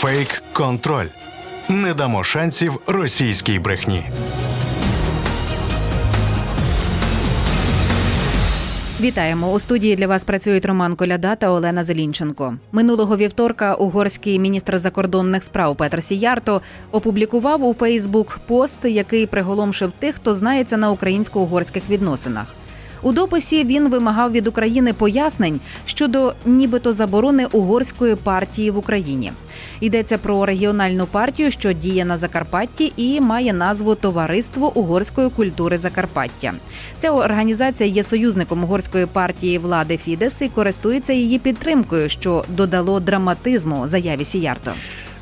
Фейк контроль. Не дамо шансів російській брехні. Вітаємо у студії. Для вас працюють Роман Коляда та Олена Зелінченко. Минулого вівторка угорський міністр закордонних справ Петр Сіярто опублікував у Фейсбук пост, який приголомшив тих, хто знається на українсько-угорських відносинах. У дописі він вимагав від України пояснень щодо нібито заборони угорської партії в Україні. Йдеться про регіональну партію, що діє на Закарпатті і має назву Товариство угорської культури Закарпаття. Ця організація є союзником угорської партії влади Фідес і користується її підтримкою, що додало драматизму заяві Сіярто.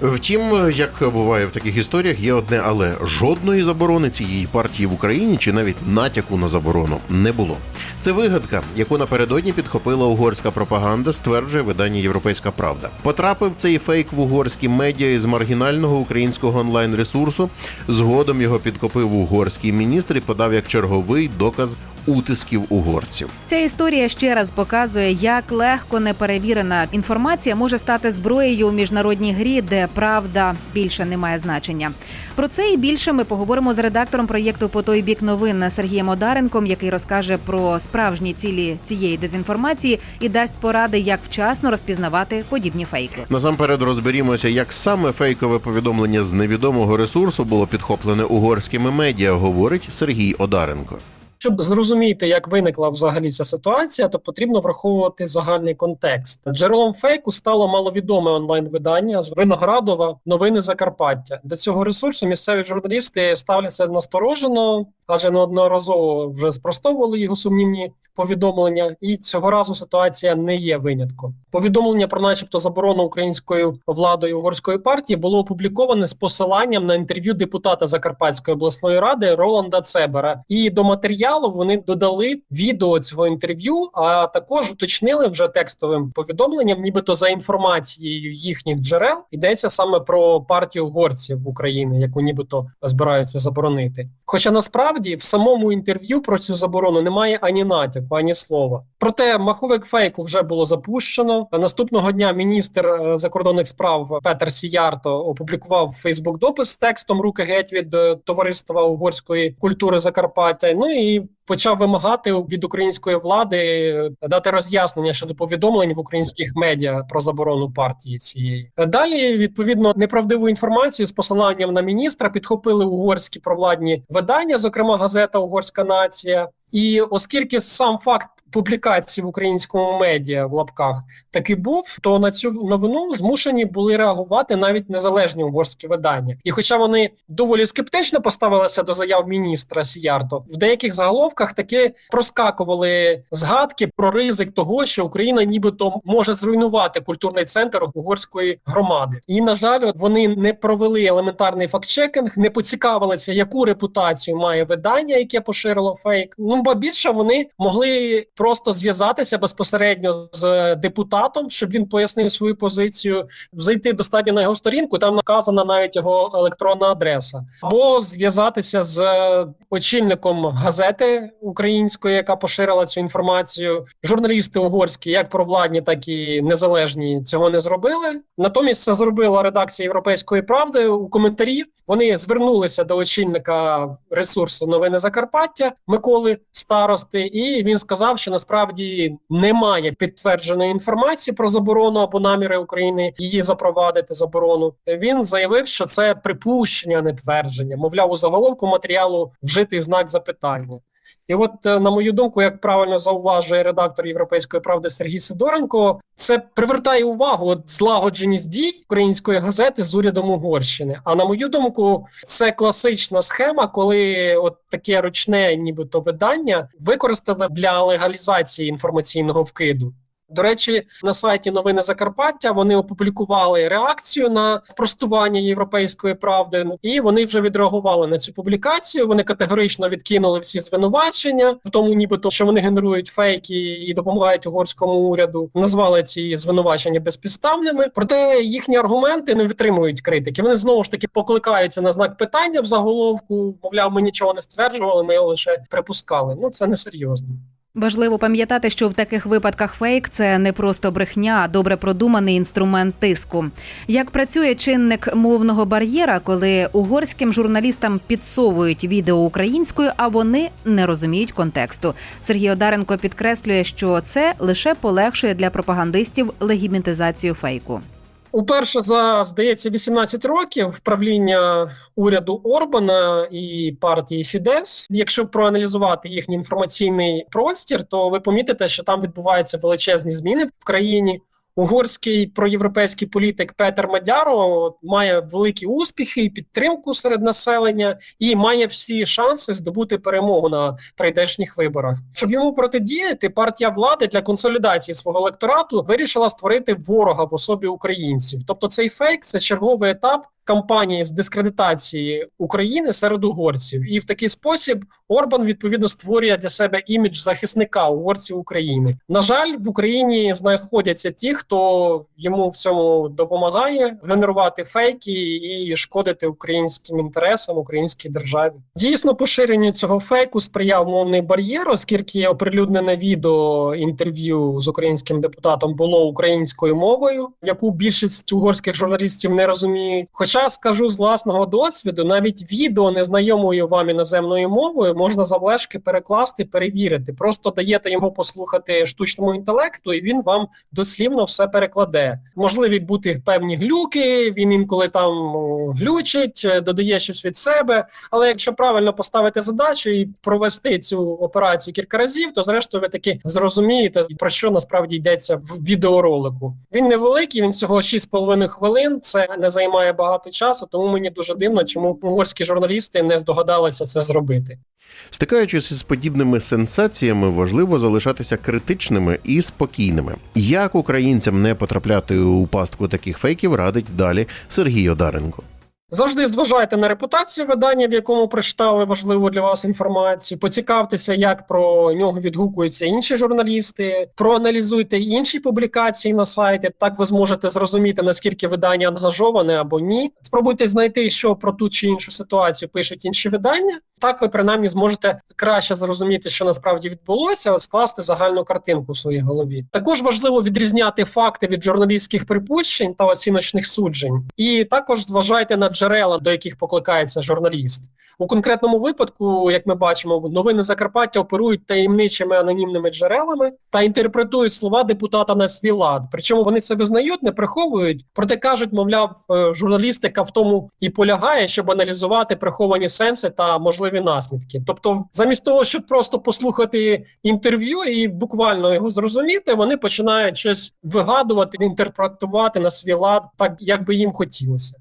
Втім, як буває в таких історіях, є одне але жодної заборони цієї партії в Україні чи навіть натяку на заборону не було. Це вигадка, яку напередодні підхопила угорська пропаганда, стверджує видання Європейська Правда. Потрапив цей фейк в угорські медіа із маргінального українського онлайн ресурсу. Згодом його підкопив угорський міністр і подав як черговий доказ утисків угорців. Ця історія ще раз показує, як легко неперевірена інформація може стати зброєю у міжнародній грі, де правда більше не має значення. Про це і більше ми поговоримо з редактором проєкту по той бік новин Сергієм Одаренком, який розкаже про справжні цілі цієї дезінформації і дасть поради, як вчасно розпізнавати подібні фейки. Насамперед розберімося, як саме фейкове повідомлення з невідомого ресурсу було підхоплене угорськими медіа, говорить Сергій Одаренко. Щоб зрозуміти, як виникла взагалі ця ситуація, то потрібно враховувати загальний контекст. Джерелом фейку стало маловідоме онлайн-видання з Виноградова Новини Закарпаття. До цього ресурсу місцеві журналісти ставляться насторожено, адже неодноразово вже спростовували його сумнівні повідомлення, і цього разу ситуація не є винятком. Повідомлення про, начебто, заборону українською владою угорської партії було опубліковане з посиланням на інтерв'ю депутата Закарпатської обласної ради Роланда Цебера. І до матеріалу вони додали відео цього інтерв'ю, а також уточнили вже текстовим повідомленням, нібито за інформацією їхніх джерел йдеться саме про партію угорців України, яку нібито збираються заборонити. Хоча насправді в самому інтерв'ю про цю заборону немає ані натяку, ані слова. Проте маховик фейку вже було запущено. Наступного дня міністр е, закордонних справ Петер Сіярто опублікував Фейсбук допис з текстом Руки геть від е, товариства угорської культури Закарпаття. Ну і почав вимагати від української влади е, дати роз'яснення щодо повідомлень в українських медіа про заборону партії цієї. Далі відповідно неправдиву інформацію з посиланням на міністра підхопили угорські провладні видання, зокрема газета Угорська нація. І оскільки сам факт публікації в українському медіа в лапках таки був, то на цю новину змушені були реагувати навіть незалежні угорські видання. І хоча вони доволі скептично поставилися до заяв міністра Сіярто, в деяких заголовках таки проскакували згадки про ризик того, що Україна нібито може зруйнувати культурний центр угорської громади. І на жаль, вони не провели елементарний фактчекінг, не поцікавилися, яку репутацію має видання, яке поширило фейк. Ну ба більше вони могли просто зв'язатися безпосередньо з депутатом, щоб він пояснив свою позицію, зайти достатньо на його сторінку. Там наказана навіть його електронна адреса, або зв'язатися з очільником газети української, яка поширила цю інформацію. Журналісти угорські, як провладні, так і незалежні, цього не зробили. Натомість це зробила редакція Європейської правди у коментарі. Вони звернулися до очільника ресурсу новини Закарпаття Миколи Старости, і він сказав, що насправді немає підтвердженої інформації про заборону або наміри України її запровадити заборону. Він заявив, що це припущення, не твердження. Мовляв, у заголовку матеріалу вжитий знак запитання. І от, е, на мою думку, як правильно зауважує редактор Європейської правди Сергій Сидоренко, це привертає увагу от, злагодженість дій української газети з урядом Угорщини. А на мою думку, це класична схема, коли от таке ручне, нібито видання використали для легалізації інформаційного вкиду. До речі, на сайті Новини Закарпаття вони опублікували реакцію на спростування європейської правди, і вони вже відреагували на цю публікацію. Вони категорично відкинули всі звинувачення, в тому, нібито що вони генерують фейки і допомагають угорському уряду. Назвали ці звинувачення безпідставними. Проте їхні аргументи не витримують критики. Вони знову ж таки покликаються на знак питання в заголовку. Мовляв, ми нічого не стверджували, ми його лише припускали. Ну це несерйозно. Важливо пам'ятати, що в таких випадках фейк це не просто брехня, а добре продуманий інструмент тиску. Як працює чинник мовного бар'єра, коли угорським журналістам підсовують відео українською, а вони не розуміють контексту. Сергій Одаренко підкреслює, що це лише полегшує для пропагандистів легімітизацію фейку. Уперше за здається 18 років правління уряду Орбана і партії Фідес. Якщо проаналізувати їхній інформаційний простір, то ви помітите, що там відбуваються величезні зміни в країні. Угорський проєвропейський політик Петер Мадяро має великі успіхи і підтримку серед населення і має всі шанси здобути перемогу на прийдешніх виборах. Щоб йому протидіяти, партія влади для консолідації свого електорату вирішила створити ворога в особі українців. Тобто, цей фейк це черговий етап кампанії з дискредитації України серед угорців, і в такий спосіб Орбан відповідно створює для себе імідж захисника угорців України. На жаль, в Україні знаходяться ті, хто йому в цьому допомагає генерувати фейки і шкодити українським інтересам, українській державі. Дійсно, поширенню цього фейку сприяв мовний бар'єр, оскільки оприлюднене відео інтерв'ю з українським депутатом було українською мовою, яку більшість угорських журналістів не розуміють. Хоча скажу з власного досвіду, навіть відео незнайомою вам іноземною мовою можна завлешки перекласти, перевірити. Просто даєте йому послухати штучному інтелекту, і він вам дослівно все перекладе. Можливі бути певні глюки. Він інколи там глючить, е, додає щось від себе. Але якщо правильно поставити задачу і провести цю операцію кілька разів, то зрештою ви таки зрозумієте про що насправді йдеться в відеоролику. Він невеликий, він всього 6,5 хвилин. Це не займає багато часу, тому мені дуже дивно, чому угорські журналісти не здогадалися це зробити. Стикаючись із подібними сенсаціями, важливо залишатися критичними і спокійними. Як українцям не потрапляти у пастку таких фейків, радить далі Сергій Одаренко. Завжди зважайте на репутацію видання, в якому прочитали важливу для вас інформацію. Поцікавтеся, як про нього відгукуються інші журналісти. Проаналізуйте інші публікації на сайті. Так ви зможете зрозуміти наскільки видання ангажоване або ні. Спробуйте знайти, що про ту чи іншу ситуацію пишуть інші видання. Так ви принаймні зможете краще зрозуміти, що насправді відбулося, скласти загальну картинку в своїй голові. Також важливо відрізняти факти від журналістських припущень та оціночних суджень, і також зважайте на джерела, до яких покликається журналіст. У конкретному випадку, як ми бачимо, новини Закарпаття оперують таємничими анонімними джерелами та інтерпретують слова депутата на свій лад. Причому вони це визнають, не приховують, проте кажуть, мовляв, е, журналістика в тому і полягає, щоб аналізувати приховані сенси та можливі наслідки. Тобто, замість того, щоб просто послухати інтерв'ю і буквально його зрозуміти, вони починають щось вигадувати, інтерпретувати на свій лад, так як би їм хотілося.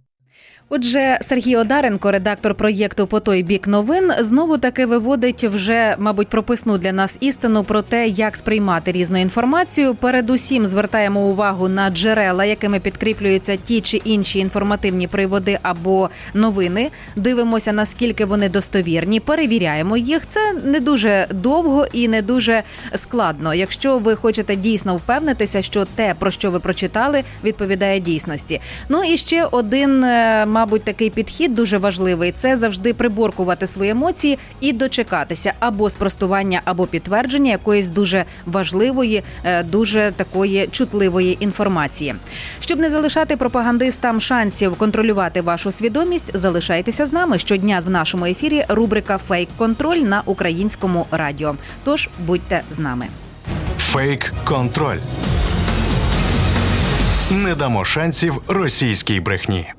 Отже, Сергій Одаренко, редактор проєкту По той бік новин, знову таки виводить вже, мабуть, прописну для нас істину про те, як сприймати різну інформацію. Передусім звертаємо увагу на джерела, якими підкріплюються ті чи інші інформативні приводи або новини. Дивимося, наскільки вони достовірні, перевіряємо їх. Це не дуже довго і не дуже складно. Якщо ви хочете дійсно впевнитися, що те, про що ви прочитали, відповідає дійсності. Ну і ще один, е, мабуть, такий підхід дуже важливий це завжди приборкувати свої емоції і дочекатися або спростування, або підтвердження якоїсь дуже важливої, е, дуже такої чутливої інформації. Щоб не залишати пропагандистам шансів контролювати вашу свідомість, залишайтеся з нами щодня в нашому ефірі. Рубрика Фейк контроль на українському радіо. Тож будьте з нами. Фейк контроль. Не дамо шансів російській брехні.